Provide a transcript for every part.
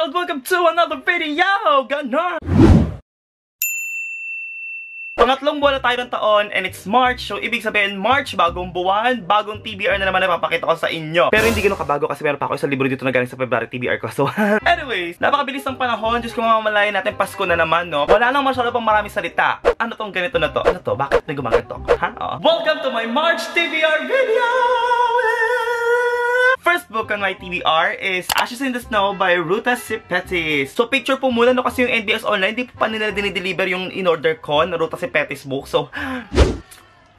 Gerald! Welcome to another video! Ganon! Pangatlong buwan na tayo ng taon and it's March. So, ibig sabihin, March, bagong buwan, bagong TBR na naman na ko sa inyo. Pero hindi ganun kabago kasi meron pa ako isang libro dito na galing sa February TBR ko. So, anyways, napakabilis ng panahon. Diyos ko mamamalayan natin, Pasko na naman, no? Wala nang masyado pang maraming salita. Ano tong ganito na to? Ano to? Bakit may gumaganto? Ha? Oo. Welcome to my March TBR video! First book on my TBR is Ashes in the Snow by Ruta Sipetis. So, picture po muna, no, kasi yung NBS Online, di pa nila dinideliver yung in-order ko na Ruta Sipetis book. So,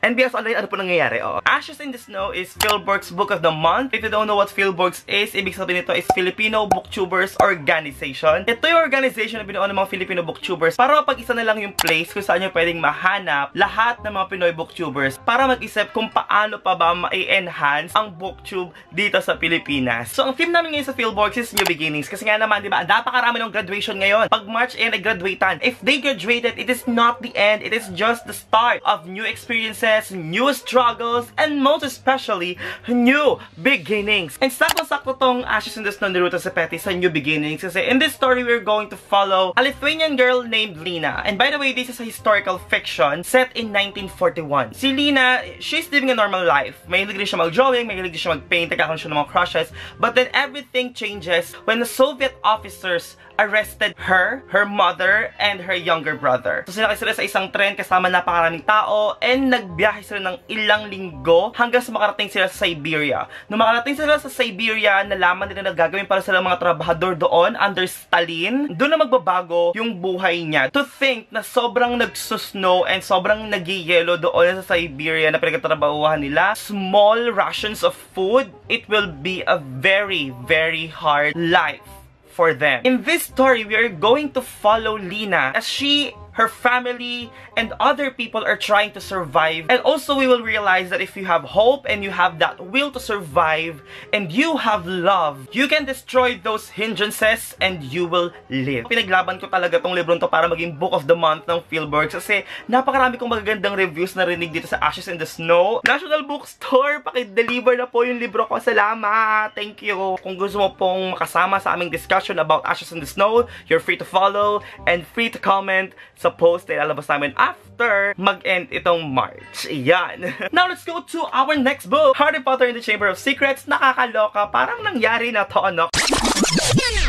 NBS Online, ano po nangyayari? Oh. Ashes in the Snow is Philborg's Book of the Month. If you don't know what Philborg's is, ibig sabihin nito is Filipino Booktubers Organization. Ito yung organization na binuo ng mga Filipino booktubers para mapag-isa na lang yung place kung saan nyo pwedeng mahanap lahat ng mga Pinoy booktubers para mag-isip kung paano pa ba ma-enhance ang booktube dito sa Pilipinas. So, ang theme namin ngayon sa Philborg's is New Beginnings. Kasi nga naman, di ba, napakarami ng graduation ngayon. Pag March end, ay graduatean. If they graduated, it is not the end. It is just the start of new experiences new struggles, and most especially, new beginnings. And sakto-sakto tong ah, Ashes in the Snow ni Ruta Sepeti sa new beginnings kasi in this story, we're going to follow a Lithuanian girl named Lina. And by the way, this is a historical fiction set in 1941. Si Lina, she's living a normal life. May rin siya mag-drawing, may hilig siya mag-paint, nagkakaroon siya ng mga crushes. But then everything changes when the Soviet officers arrested her, her mother, and her younger brother. So sinakay sila sa isang tren kasama napakaraming tao and nagbiyahe sila ng ilang linggo hanggang sa makarating sila sa Siberia. Nung makarating sila sa Siberia, nalaman nila na gagawin para sila mga trabahador doon under Stalin. Doon na magbabago yung buhay niya. To think na sobrang nagsusnow and sobrang nagyayelo doon sa Siberia na pinagtatrabahuhan nila, small rations of food, it will be a very, very hard life for them. In this story, we are going to follow Lina as she her family, and other people are trying to survive. And also, we will realize that if you have hope and you have that will to survive and you have love, you can destroy those hindrances and you will live. Pinaglaban ko talaga tong libro to para maging Book of the Month ng Philberg kasi napakarami kong magagandang reviews na rinig dito sa Ashes in the Snow. National Bookstore, pakideliver na po yung libro ko. Salamat! Thank you! Kung gusto mo pong makasama sa aming discussion about Ashes in the Snow, you're free to follow and free to comment sa post na ilalabas namin after mag-end itong March. Yan. Now, let's go to our next book. Harry Potter in the Chamber of Secrets. Nakakaloka. Parang nangyari na to, ano?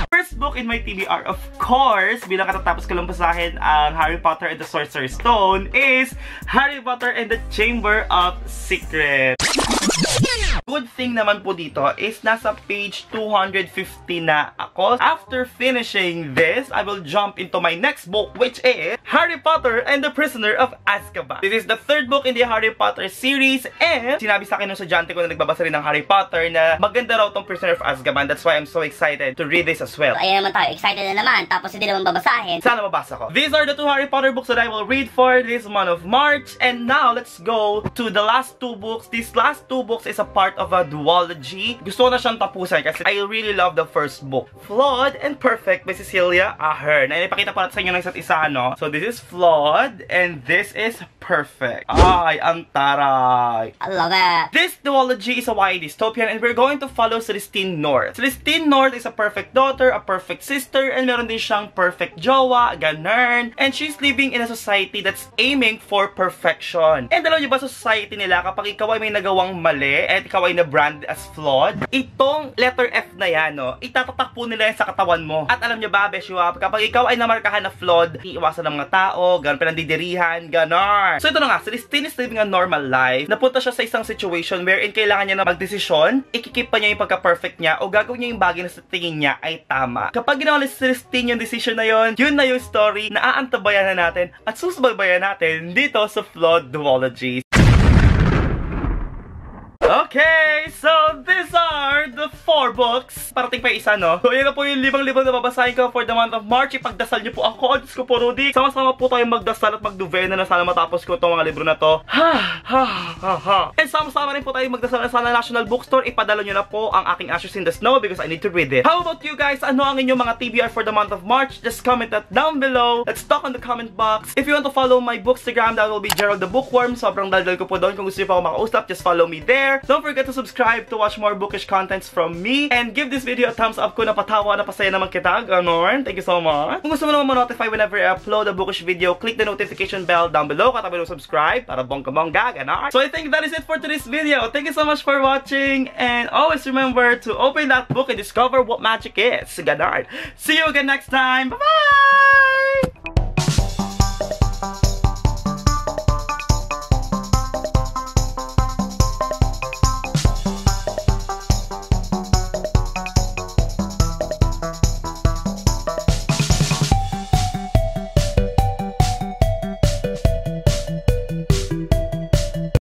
First book in my TBR, of course, bilang katatapos ko lang basahin ang Harry Potter and the Sorcerer's Stone is Harry Potter and the Chamber of Secrets. Good thing naman po dito is nasa page 250 na ako. After finishing this, I will jump into my next book which is Harry Potter and the Prisoner of Azkaban. This is the third book in the Harry Potter series and sinabi sa akin ng estudyante ko na nagbabasa rin ng Harry Potter na maganda raw tong Prisoner of Azkaban. That's why I'm so excited to read this as well. Ayan naman tayo, excited na naman, tapos hindi naman babasahin. Sana mabasa ko. These are the two Harry Potter books that I will read for this month of March. And now, let's go to the last two books. These last two books is a part of a duology. Gusto ko na siyang tapusan kasi I really love the first book. Flawed and Perfect by Cecilia Ahern. Na ipakita po natin sa inyo ng isa't isa, no? So, this is Flawed and this is Perfect. Ay, ang taray. I love it. This duology is a YA dystopian and we're going to follow Celestine North. Celestine North is a perfect daughter, a perfect sister, and meron din siyang perfect jowa, ganern. And she's living in a society that's aiming for perfection. And alam niyo ba sa society nila, kapag ikaw ay may nagawang mali at ikaw ay na-brand as flawed, itong letter F na yan, no, itatatak po nila yan sa katawan mo. At alam niyo ba, Beshua, kapag ikaw ay namarkahan na flawed, iiwasan ng mga tao, ganun, pinandidirihan, ganon. So ito na nga, Celestine is living a normal life. Napunta siya sa isang situation wherein kailangan niya na magdesisyon, ikikip pa niya yung pagka-perfect niya o gagawin niya yung bagay na sa tingin niya ay tama. Kapag ginawa ni Celestine yung decision na yon, yun na yung story na aantabayan na natin at susubaybayan natin dito sa Flawed Duology. Okay, so these are the four books. Parating pa isa, no? So, yan na po yung libang-libang na babasahin ko for the month of March. Ipagdasal niyo po ako. Diyos ko po, Rudy. Sama-sama po tayong magdasal at magduvena na sana matapos ko itong mga libro na to. Ha, ha, ha, ha. And sama-sama rin po tayong magdasal na sana National Bookstore. Ipadala niyo na po ang aking Ashes in the Snow because I need to read it. How about you guys? Ano ang inyong mga TBR for the month of March? Just comment that down below. Let's talk on the comment box. If you want to follow my bookstagram, that will be Gerald the Bookworm. Sobrang daldal ko po doon. Kung gusto niyo pa ako makausap, just follow me there. Don't forget to subscribe to watch more bookish contents from me. And give this video a thumbs up kung napatawa, napasaya naman kita. Ganon. Thank you so much. Kung gusto mo naman ma-notify whenever I upload a bookish video, click the notification bell down below. Katabi ng subscribe para bongga-bongga. Ganon. So I think that is it for today's video. Thank you so much for watching. And always remember to open that book and discover what magic is. Ganon. See you again next time. Bye-bye!